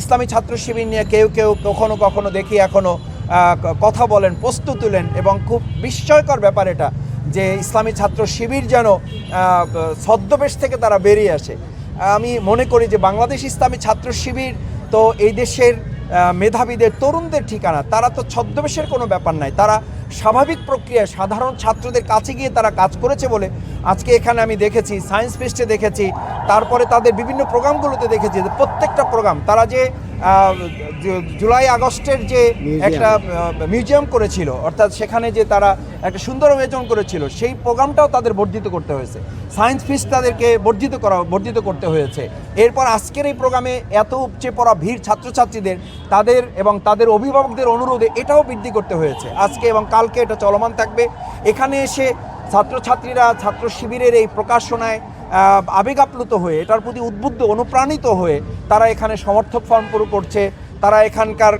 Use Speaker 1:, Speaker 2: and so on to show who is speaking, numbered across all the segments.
Speaker 1: ইসলামী ছাত্র শিবির নিয়ে কেউ কেউ কখনো কখনো দেখি এখনও কথা বলেন প্রস্তুত তুলেন এবং খুব বিস্ময়কর ব্যাপার এটা যে ইসলামী ছাত্র শিবির যেন ছদ্মবেশ থেকে তারা বেরিয়ে আসে। আমি মনে করি যে বাংলাদেশ ইসলামী ছাত্র শিবির তো এই দেশের মেধাবীদের, তরুণদের ঠিকানা, তারা তো ছদ্মবেশের কোনো ব্যাপার নাই। তারা স্বাভাবিক প্রক্রিয়ায় সাধারণ ছাত্রদের কাছে গিয়ে তারা কাজ করেছে বলে আজকে এখানে আমি দেখেছি সায়েন্স ফেস্টে দেখেছি তারপরে তাদের বিভিন্ন প্রোগ্রামগুলোতে দেখেছি যে প্রত্যেকটা প্রোগ্রাম তারা যে জুলাই আগস্টের যে একটা মিউজিয়াম করেছিল অর্থাৎ সেখানে যে তারা একটা সুন্দর আয়োজন করেছিল সেই প্রোগ্রামটাও তাদের বর্ধিত করতে হয়েছে। সায়েন্স ফিস তাদেরকে বর্ধিত করা বর্ধিত করতে হয়েছে। এরপর আজকের এই প্রোগ্রামে এত উপচে পড়া ভিড় ছাত্রছাত্রীদের তাদের এবং তাদের অভিভাবকদের অনুরোধে এটাও বৃদ্ধি করতে হয়েছে। আজকে এবং কালকে এটা চলমান থাকবে। এখানে এসে ছাত্রছাত্রীরা ছাত্র শিবিরের এই প্রকাশনায় আবেগাপ্লুত হয়ে, এটার প্রতি উদ্বুদ্ধ, অনুপ্রাণিত হয়ে তারা এখানে সমর্থক ফর্ম পুরো করছে। তারা এখানকার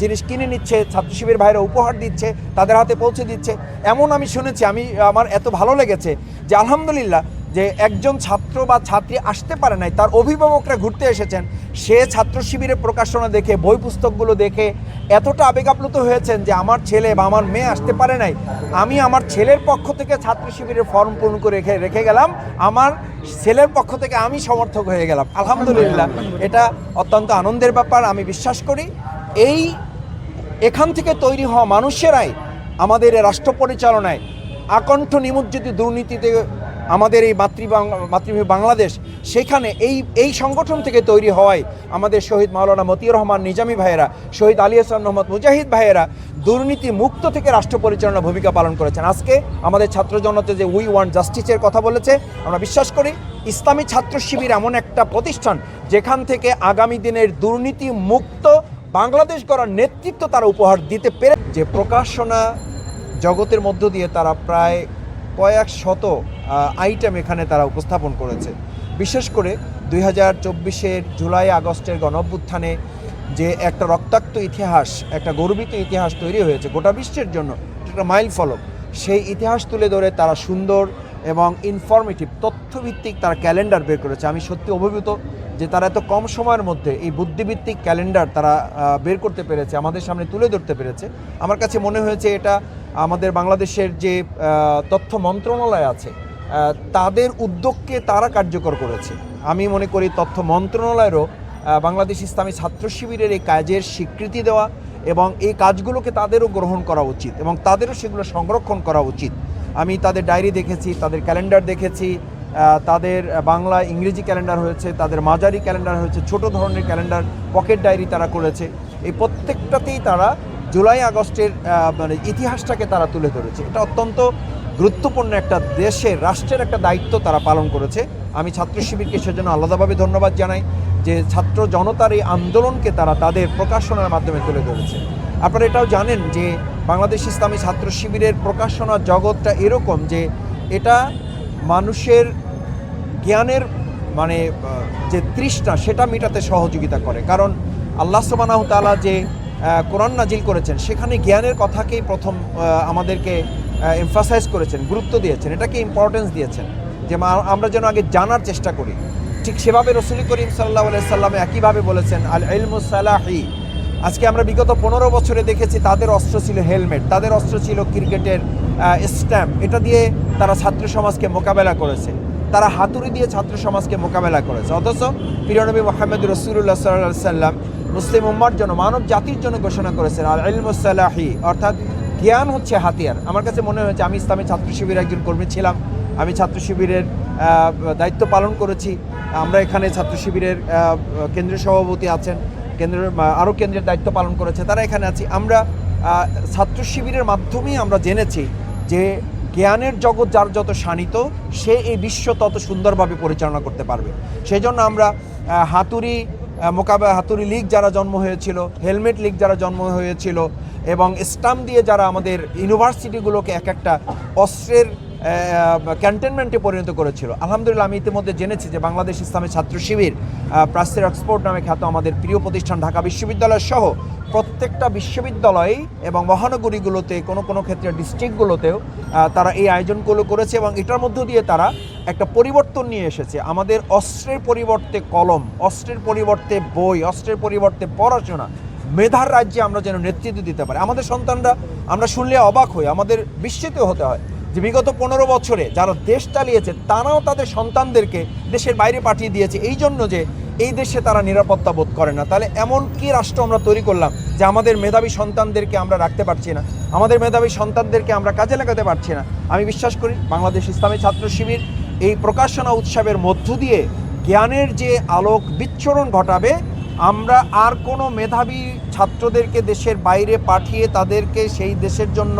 Speaker 1: জিনিস কিনে নিচ্ছে ছাত্র শিবির ভাইরা উপহার দিচ্ছে, তাদের হাতে পৌঁছে দিচ্ছে। এমন আমি শুনেছি, আমি, আমার এত ভালো লেগেছে যে আলহামদুলিল্লাহ যে একজন ছাত্র বা ছাত্রী আসতে পারে নাই, তার অভিভাবকরা ঘুরতে এসেছেন, সে ছাত্র শিবিরের প্রকাশনা দেখে, বই পুস্তকগুলো দেখে এতটা আবেগ আপ্লুত হয়েছেন যে আমার ছেলে বা আমার মেয়ে আসতে পারে নাই। আমি আমার ছেলের পক্ষ থেকে ছাত্র শিবিরের ফর্ম পূরণ করে রেখে রেখে গেলাম। আমার ছেলের পক্ষ থেকে আমি সমর্থক হয়ে গেলাম। আলহামদুলিল্লাহ, এটা অত্যন্ত আনন্দের ব্যাপার, আমি বিশ্বাস করি। এই এখান থেকে তৈরি হওয়া মানুষেরাই আমাদের রাষ্ট্র পরিচালনায় আকণ্ঠ নিমজ্জিত দুর্নীতিতে আমাদের এই মাতৃবাং মাতৃভূমি বাংলাদেশ, সেখানে এই এই সংগঠন থেকে তৈরি হওয়ায় আমাদের শহীদ মাওলানা মতিউর রহমান নিজামী ভাইয়েরা, শহীদ আলী হাসান মোহাম্মদ মুজাহিদ ভাইয়েরা দুর্নীতি মুক্ত থেকে রাষ্ট্র পরিচালনা ভূমিকা পালন করেছেন। আজকে আমাদের ছাত্র জনতা যে উই ওয়ান্ট জাস্টিসের কথা বলেছে, আমরা বিশ্বাস করি ইসলামী ছাত্র শিবির এমন একটা প্রতিষ্ঠান যেখান থেকে আগামী দিনের দুর্নীতি মুক্ত বাংলাদেশ গড়ার নেতৃত্ব তারা উপহার দিতে পেরে যে প্রকাশনা জগতের মধ্য দিয়ে তারা প্রায় কয়েক শত আইটেম এখানে তারা উপস্থাপন করেছে। বিশেষ করে দুই হাজার চব্বিশের জুলাই আগস্টের গণঅভ্যুত্থানে যে একটা রক্তাক্ত ইতিহাস, একটা গর্বিত ইতিহাস তৈরি হয়েছে গোটা বিশ্বের জন্য, একটা মাইল ফলক সেই ইতিহাস তুলে ধরে তারা সুন্দর এবং ইনফরমেটিভ তথ্যভিত্তিক তারা ক্যালেন্ডার বের করেছে। আমি সত্যি অভিভূত যে তারা এত কম সময়ের মধ্যে এই বুদ্ধিভিত্তিক ক্যালেন্ডার তারা বের করতে পেরেছে, আমাদের সামনে তুলে ধরতে পেরেছে। আমার কাছে মনে হয়েছে এটা আমাদের বাংলাদেশের যে তথ্য মন্ত্রণালয় আছে তাদের উদ্যোগকে তারা কার্যকর করেছে। আমি মনে করি তথ্য মন্ত্রণালয়েরও বাংলাদেশ ইসলামী ছাত্র শিবিরের এই কাজের স্বীকৃতি দেওয়া এবং এই কাজগুলোকে তাদেরও গ্রহণ করা উচিত এবং তাদেরও সেগুলো সংরক্ষণ করা উচিত। আমি তাদের ডায়েরি দেখেছি, তাদের ক্যালেন্ডার দেখেছি তাদের বাংলা ইংরেজি ক্যালেন্ডার হয়েছে, তাদের মাঝারি ক্যালেন্ডার হয়েছে, ছোট ধরনের ক্যালেন্ডার, পকেট ডায়েরি তারা করেছে। এই প্রত্যেকটাতেই তারা জুলাই আগস্টের মানে ইতিহাসটাকে তারা তুলে ধরেছে। এটা অত্যন্ত গুরুত্বপূর্ণ একটা দেশে, রাষ্ট্রের একটা দায়িত্ব তারা পালন করেছে। আমি ছাত্র শিবিরকে সেজন্য আলাদাভাবে ধন্যবাদ জানাই যে ছাত্র জনতার এই আন্দোলনকে তারা তাদের প্রকাশনার মাধ্যমে তুলে ধরেছে। আপনারা এটাও জানেন যে বাংলাদেশ ইসলামী ছাত্র শিবিরের প্রকাশনা জগৎটা এরকম যে এটা মানুষের জ্ঞানের মানে যে তৃষ্ণা সেটা মেটাতে সহযোগিতা করে। কারণ আল্লাহ সুবানাহ তাআলা যে কোরআন নাজিল করেছেন, সেখানে জ্ঞানের কথাকেই প্রথম আমাদেরকে এমফাসাইজ করেছেন, গুরুত্ব দিয়েছেন, এটাকে ইম্পর্টেন্স দিয়েছেন, যে আমরা যেন আগে জানার চেষ্টা করি। ঠিক সেভাবে রসুল করিম সাল্লাহ সাল্লাম একইভাবে বলেছেন, আল ইলমুসালাহি আজকে আমরা বিগত পনেরো বছরে দেখেছি তাদের অস্ত্র ছিল হেলমেট, তাদের অস্ত্র ছিল ক্রিকেটের স্ট্যাম্প। এটা দিয়ে তারা ছাত্র সমাজকে মোকাবেলা করেছে। তারা হাতুড়ি দিয়ে ছাত্র সমাজকে মোকাবেলা করেছে। অথচ প্রিয়নবী মোহাম্মদ রসুল্লাহ সাল্লাহ সাল্লাম মুসলিম উম্মার জন্য, মানব জাতির জন্য ঘোষণা করেছেন, আল ইলমুসালাহি অর্থাৎ জ্ঞান হচ্ছে হাতিয়ার। আমার কাছে মনে হয়েছে আমি ইসলামী ছাত্র শিবিরের একজন কর্মী ছিলাম। আমি ছাত্র শিবিরের দায়িত্ব পালন করেছি। আমরা এখানে ছাত্র শিবিরের কেন্দ্রীয় সভাপতি আছেন। কেন্দ্রের আরও কেন্দ্রের দায়িত্ব পালন করেছে। তারা এখানে আছি। আমরা ছাত্র শিবিরের মাধ্যমেই আমরা জেনেছি যে জ্ঞানের জগৎ যার যত শানিত, সে এই বিশ্ব তত সুন্দরভাবে পরিচালনা করতে পারবে। সেই জন্য আমরা হাতুড়ি মোকাবে হাতুরি লীগ যারা জন্ম হয়েছিল, হেলমেট লীগ যারা জন্ম হয়েছিল এবং স্টাম্প দিয়ে যারা আমাদের ইউনিভার্সিটিগুলোকে এক একটা অস্ত্রের ক্যান্টনমেন্টে পরিণত করেছিল। আলহামদুলিল্লাহ, আমি ইতিমধ্যে জেনেছি যে বাংলাদেশ ইসলামী ছাত্র শিবির প্রাচ্যের অক্সফোর্ড নামে খ্যাত আমাদের প্রিয় প্রতিষ্ঠান ঢাকা বিশ্ববিদ্যালয় সহ প্রত্যেকটা বিশ্ববিদ্যালয় এবং মহানগরীগুলোতে, কোনো কোনো ক্ষেত্রে ডিস্ট্রিক্টগুলোতেও তারা এই আয়োজনগুলো করেছে এবং এটার মধ্য দিয়ে তারা একটা পরিবর্তন নিয়ে এসেছে। আমাদের অস্ত্রের পরিবর্তে কলম, অস্ত্রের পরিবর্তে বই, অস্ত্রের পরিবর্তে পড়াশোনা, মেধার রাজ্যে আমরা যেন নেতৃত্ব দিতে পারি। আমাদের সন্তানরা, আমরা শুনলে অবাক হই, আমাদের বিস্মিত হতে হয়। যে বিগত পনেরো বছরে যারা দেশ চালিয়েছে, তারাও তাদের সন্তানদেরকে দেশের বাইরে পাঠিয়ে দিয়েছে। এই জন্য যে এই দেশে তারা নিরাপত্তা বোধ করে না। তাহলে এমন কি রাষ্ট্র আমরা তৈরি করলাম যে আমাদের মেধাবী সন্তানদেরকে আমরা রাখতে পারছি না? আমাদের মেধাবী সন্তানদেরকে আমরা কাজে লাগাতে পারছি না। আমি বিশ্বাস করি বাংলাদেশ ইসলামী ছাত্র শিবির এই প্রকাশনা উৎসবের মধ্য দিয়ে জ্ঞানের যে আলোক বিচ্ছরণ ঘটাবে, আমরা আর কোনো মেধাবী ছাত্রদেরকে দেশের বাইরে পাঠিয়ে তাদেরকে সেই দেশের জন্য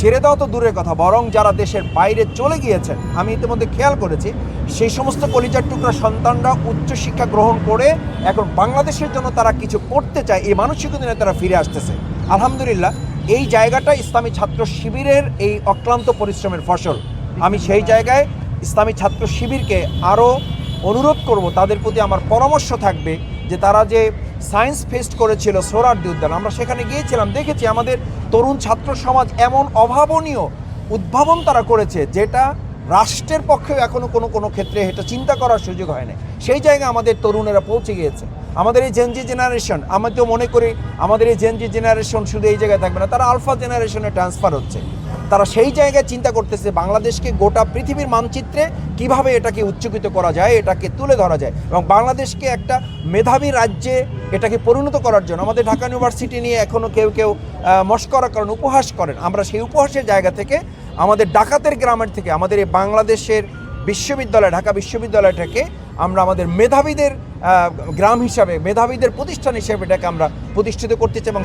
Speaker 1: ছেড়ে দেওয়া তো দূরের কথা, বরং যারা দেশের বাইরে চলে গিয়েছেন, আমি ইতিমধ্যে খেয়াল করেছি, সেই সমস্ত কলিজার টুকরা সন্তানরা উচ্চশিক্ষা গ্রহণ করে এখন বাংলাদেশের জন্য তারা কিছু করতে চায়, এই মানসিকতা নিয়ে তারা ফিরে আসতেছে। আলহামদুলিল্লাহ, এই জায়গাটা ইসলামী ছাত্র শিবিরের এই অক্লান্ত পরিশ্রমের ফসল। আমি সেই জায়গায় ইসলামী ছাত্র শিবিরকে আরও অনুরোধ করব, তাদের প্রতি আমার পরামর্শ থাকবে যে তারা যে সায়েন্স ফেস্ট করেছিল সোরারদি উদ্যান আমরা সেখানে গিয়েছিলাম, দেখেছি আমাদের তরুণ ছাত্র সমাজ এমন অভাবনীয় উদ্ভাবন তারা করেছে, যেটা রাষ্ট্রের পক্ষেও এখনও কোনো কোনো ক্ষেত্রে এটা চিন্তা করার সুযোগ হয় না সেই জায়গায় আমাদের তরুণেরা পৌঁছে গিয়েছে। আমাদের এই জেনজি জেনারেশন আমি তো মনে করি আমাদের এই জেনজি জেনারেশন শুধু এই জায়গায় থাকবে না, তারা আলফা জেনারেশনে ট্রান্সফার হচ্ছে। তারা সেই জায়গায় চিন্তা করতেছে বাংলাদেশকে গোটা পৃথিবীর মানচিত্রে কীভাবে এটাকে উচ্চকিত করা যায়, এটাকে তুলে ধরা যায় এবং বাংলাদেশকে একটা মেধাবী রাজ্যে এটাকে পরিণত করার জন্য আমাদের ঢাকা ইউনিভার্সিটি নিয়ে এখনও কেউ কেউ মস্করা করেন উপহাস করেন। আমরা সেই উপহাসের জায়গা থেকে আমাদের ডাকাতের গ্রামের থেকে আমাদের এই বাংলাদেশের বিশ্ববিদ্যালয়, ঢাকা বিশ্ববিদ্যালয়টাকে আমরা আমাদের মেধাবীদের গ্রাম হিসাবে, মেধাবীদের প্রতিষ্ঠান হিসেবে এটাকে আমরা প্রতিষ্ঠিত করতে চাই এবং